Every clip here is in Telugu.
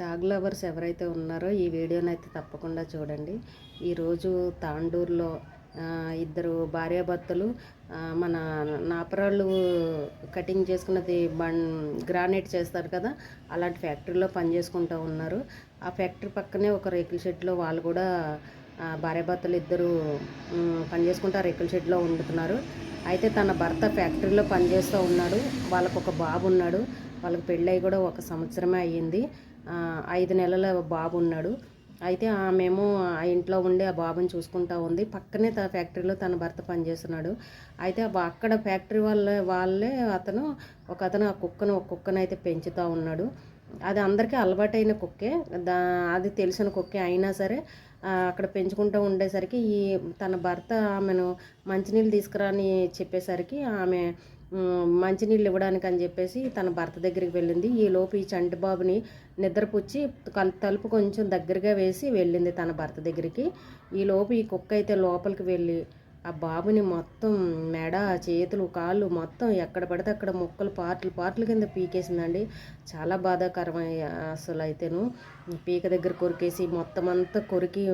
డాగ్ లవర్స్ ఎవరైతే ఉన్నారో ఈ వీడియోని అయితే తప్పకుండా చూడండి. ఈరోజు తాండూరులో ఇద్దరు భార్యాభర్తలు మన నాపరాళ్ళు కటింగ్ చేసుకున్నది బన్ గ్రానైట్ చేస్తారు కదా అలాంటి ఫ్యాక్టరీలో పనిచేసుకుంటూ ఉన్నారు. ఆ ఫ్యాక్టరీ పక్కనే ఒక రేకుల షెడ్లో వాళ్ళు కూడా భార్యాభర్తలు ఇద్దరు పనిచేసుకుంటూ ఆ రేకుల షెడ్లో వండుతున్నారు అయితే తన భర్త ఫ్యాక్టరీలో పనిచేస్తూ ఉన్నాడు. వాళ్ళకు ఒక బాబు ఉన్నాడు వాళ్ళకి పెళ్ళయి కూడా ఒక సంవత్సరమే అయ్యింది. ఐదు నెలల బాబు ఉన్నాడు. అయితే ఆమెమో ఆ ఇంట్లో ఉండి ఆ బాబుని చూసుకుంటా ఉంది. పక్కనే తన ఫ్యాక్టరీలో తన భర్త పనిచేస్తున్నాడు. అయితే అక్కడ ఫ్యాక్టరీ వాళ్ళ వాళ్ళే అతను ఒక అతను ఆ కుక్కను ఒక కుక్కను అయితే పెంచుతూ ఉన్నాడు. అది అందరికీ అలవాటైన కుక్కే. దా అది తెలిసిన కుక్కే అయినా సరే అక్కడ పెంచుకుంటూ ఉండేసరికి ఈ తన భర్త ఆమెను మంచినీళ్ళు తీసుకురాని చెప్పేసరికి ఆమె మంచినీళ్ళు ఇవ్వడానికి అని చెప్పేసి తన భర్త దగ్గరికి వెళ్ళింది. ఈ లోపు ఈ చంటి బాబుని నిద్రపుచ్చి కల్ తలుపు కొంచెం దగ్గరగా వేసి వెళ్ళింది తన భర్త దగ్గరికి. ఈ లోపు ఈ కుక్క అయితే లోపలికి వెళ్ళి ఆ బాబుని మొత్తం మెడ చేతులు కాళ్ళు మొత్తం ఎక్కడ పడితే అక్కడ ముక్కలు పార్ట్లు పార్ట్ల కింద పీకేసిందండి. చాలా బాధాకరమైన అసలు అయితేను పీక దగ్గర కొరికేసి మొత్తం అంతా కొరికి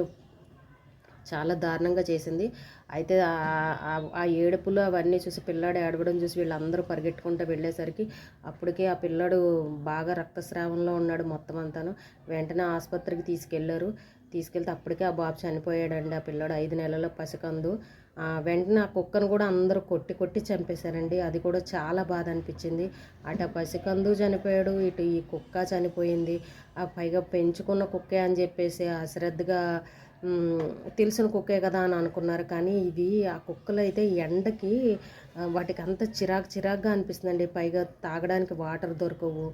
చాలా దారుణంగా చేసింది. అయితే ఆ- ఏడుపులు అవన్నీ చూసి పిల్లాడు ఏడవడం చూసి వీళ్ళందరూ పరిగెట్టుకుంటూ వెళ్ళేసరికి అప్పటికే ఆ పిల్లాడు బాగా రక్తస్రావంలో ఉన్నాడు మొత్తం అంతాను. వెంటనే ఆసుపత్రికి తీసుకెళ్ళారు తీసుకెళ్తే అప్పటికే ఆ బాబు చనిపోయాడండి. ఆ పిల్లాడు ఐదు నెలల పసికందు. ఆ, వెంటనే ఆ కుక్కను కూడా అందరూ కొట్టి కొట్టి చంపేశారండి. అది కూడా చాలా బాధ అనిపించింది. అటు ఆ పసికందు చనిపోయాడు ఇటు ఈ కుక్క చనిపోయింది. ఆ పైగా పెంచుకున్న కుక్కే అని చెప్పేసి అశ్రద్ధగా తెలిసిన కుక్కే కదా అని అనుకున్నారు. కానీ ఇది ఆ కుక్కలు అయితే ఎండకి వాటికి అంత చిరాకు చిరాకుగా అనిపిస్తుందండి. పైగా తాగడానికి వాటర్ దొరకవు.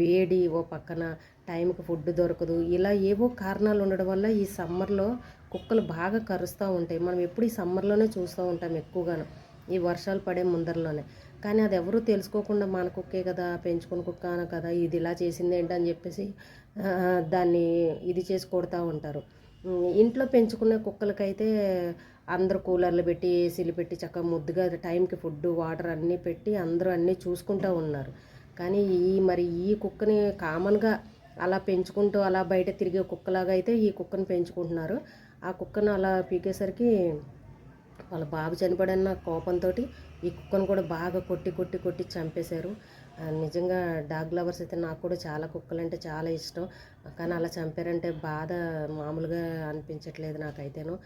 వేడి ఓ పక్కన టైంకి ఫుడ్ దొరకదు. ఇలా ఏవో కారణాలు ఉండడం వల్ల ఈ సమ్మర్లో కుక్కలు బాగా కరుస్తూ ఉంటాయి. మనం ఎప్పుడు ఈ సమ్మర్లోనే చూస్తూ ఉంటాం ఎక్కువగాను ఈ వర్షాలు పడే ముందరలోనే. కానీ అది ఎవరూ తెలుసుకోకుండా మన కుక్కే కదా పెంచుకున్న కుక్క అన కదా ఇది ఇలా చేసింది ఏంటని చెప్పేసి దాన్ని ఇది చేసి కొడతా ఉంటారు. ఇంట్లో పెంచుకునే కుక్కలకైతే అందరూ కూలర్లు పెట్టి ఏసీలు పెట్టి చక్కగా ముద్దుగా టైంకి ఫుడ్ వాటర్ అన్నీ పెట్టి అందరూ అన్నీ చూసుకుంటూ ఉన్నారు. కానీ ఈ మరి ఈ కుక్కని కామన్గా అలా పెంచుకుంటూ అలా బయట తిరిగే కుక్కలాగా అయితే ఈ కుక్కను పెంచుకుంటున్నారు. ఆ కుక్కను అలా పీకేసరికి వాళ్ళ బాబు చనిపోడన్న కోపంతో ఈ కుక్కను కూడా బాగా కొట్టి కొట్టి కొట్టి చంపేశారు. నిజంగా డాగ్ లవర్స్ అయితే నాకు కూడా చాలా కుక్కలు అంటే చాలా ఇష్టం. కానీ అలా చంపారంటే బాధ మామూలుగా అనిపించట్లేదు నాకైతేను.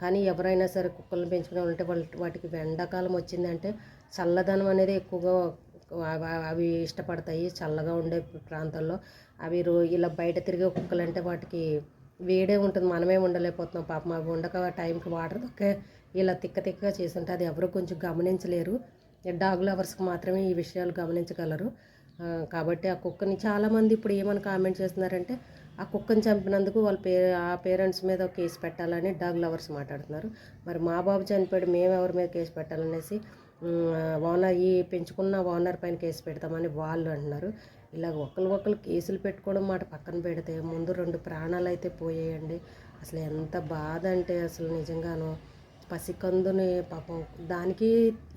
కానీ ఎవరైనా సరే కుక్కలను పెంచుకునే ఉంటే వాళ్ళ వాటికి ఎండాకాలం వచ్చిందంటే చల్లదనం అనేది ఎక్కువగా అవి- అవి ఇష్టపడతాయి. చల్లగా ఉండే ప్రాంతాల్లో అవి రో ఇలా బయట తిరిగే కుక్కలు అంటే వాటికి వేడే ఉంటుంది. మనమే ఉండలేకపోతున్నాం. పాపం అవి ఉండక టైంకి వాటర్ దొక్కే ఇలా తిక్క తిక్కగా చేస్తుంటే అది ఎవరు కొంచెం గమనించలేరు. డాగ్ లవర్స్కి మాత్రమే ఈ విషయాలు గమనించగలరు. కాబట్టి ఆ కుక్కని చాలామంది ఇప్పుడు ఏమని కామెంట్ చేస్తున్నారంటే ఆ కుక్కని చంపినందుకు వాళ్ళ పే ఆ పేరెంట్స్ మీద కేసు పెట్టాలని డాగ్ లవర్స్ మాట్లాడుతున్నారు. మరి మా బాబు చనిపోయాడు మేము ఎవరి మీద కేసు పెట్టాలనేసి ఓనర్ ఈ పెంచుకున్న ఓనర్ పైన కేసు పెడతామని వాళ్ళు అంటున్నారు. ఇలాగ ఒకరు ఒకరు కేసులు పెట్టుకోవడం మాట పక్కన పెడితే ముందు రెండు ప్రాణాలు అయితే పోయాయండి. అసలు ఎంత బాధ అంటే అసలు నిజంగాను. పసికందుని పాపం. దానికి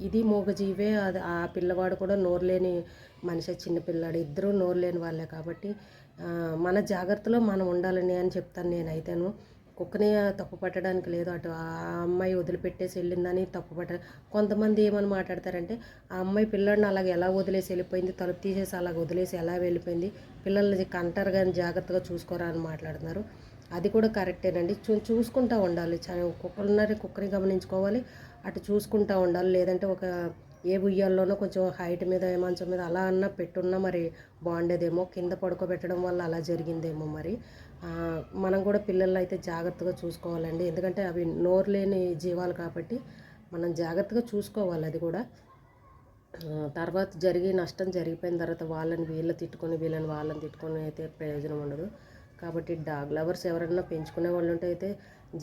ఇది మూగజీవే. అది ఆ పిల్లవాడు కూడా నోరు లేని మనిషి చిన్న పిల్లాడు. ఇద్దరూ నోరు లేని వాళ్ళే కాబట్టి మన జాగ్రత్తలో మనం ఉండాలని అని చెప్తాను నేనైతేను. కుక్కని తప్పు పట్టడానికి లేదు. అటు ఆ అమ్మాయి వదిలిపెట్టేసి వెళ్ళిందని తప్పు పట్ట కొంతమంది ఏమని మాట్లాడతారంటే ఆ అమ్మాయి పిల్లడిని అలాగ ఎలా వదిలేసి వెళ్ళిపోయింది తలుపు తీసేసి అలాగ వదిలేసి ఎలా వెళ్ళిపోయింది పిల్లల్ని కంటారు కానీ జాగ్రత్తగా చూసుకోరా అని మాట్లాడుతున్నారు. అది కూడా కరెక్టేనండి. చూ చూసుకుంటూ ఉండాలి. చ- కుక్కలు ఉన్నారు కుక్కని గమనించుకోవాలి. అటు చూసుకుంటూ ఉండాలి. లేదంటే ఒక ఏ ఉయ్యాల్లోనో కొంచెం హైట్ మీద ఏ మంచం మీద అలా అన్నా పెట్టున్నా మరి బాగుండేదేమో. కింద పడుకోబెట్టడం వల్ల అలా జరిగిందేమో మరి. మనం కూడా పిల్లల్ని అయితే జాగ్రత్తగా చూసుకోవాలండి. ఎందుకంటే అవి నోరు లేని జీవాలు కాబట్టి మనం జాగ్రత్తగా చూసుకోవాలి అది కూడా. తర్వాత జరిగి నష్టం జరిగిపోయిన తర్వాత వాళ్ళని వీళ్ళు తిట్టుకొని వీళ్ళని వాళ్ళని తిట్టుకొని అయితే ప్రయోజనం ఉండదు. కాబట్టి డాగ్ లవర్స్ ఎవరైనా పెంచుకునే వాళ్ళు ఉంటే అయితే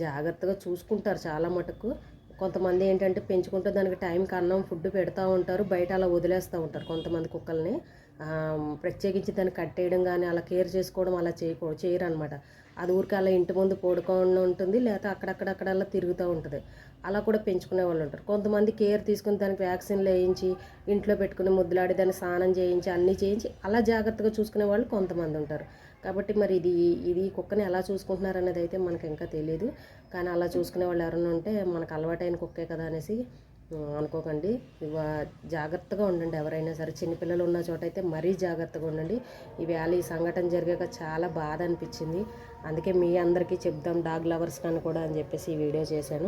జాగ్రత్తగా చూసుకుంటారు చాలా మటుకు. కొంతమంది ఏంటంటే పెంచుకుంటే దానికి టైంకి అన్నం ఫుడ్ పెడతా ఉంటారు. బయట అలా వదిలేస్తూ ఉంటారు కొంతమంది కుక్కల్ని. ప్రత్యేకించి దాన్ని కట్టేయడం కానీ అలా కేర్ చేసుకోవడం అలా చేయకూ చేయరు అనమాట అది ఊరికి అలా ఇంటి ముందు పడుకొని ఉంటుంది లేకపోతే అక్కడక్కడక్కడ అలా తిరుగుతూ ఉంటుంది. అలా కూడా పెంచుకునే వాళ్ళు ఉంటారు. కొంతమంది కేర్ తీసుకుని దానికి వ్యాక్సిన్లు వేయించి ఇంట్లో పెట్టుకుని ముద్దులాడి దాన్ని స్నానం చేయించి అన్నీ చేయించి అలా జాగ్రత్తగా చూసుకునే వాళ్ళు కొంతమంది ఉంటారు. కాబట్టి మరి ఇది ఇది కుక్కని ఎలా చూసుకుంటున్నారు అనేది అయితే మనకు ఇంకా తెలియదు కానీ అలా చూసుకునే వాళ్ళు ఎవరైనా ఉంటే మనకు అలవాటైన కుక్కే కదా అనేసి అనుకోకండి. జాగ్రత్తగా ఉండండి ఎవరైనా సరే. చిన్నపిల్లలు ఉన్న చోట అయితే మరీ జాగ్రత్తగా ఉండండి. ఈవేళ ఈ సంఘటన జరిగాక చాలా బాధ అనిపించింది. అందుకే మీ అందరికీ చెప్దాం డాగ్ లవర్స్ కానీ కూడా అని చెప్పేసి ఈ వీడియో చేశాను.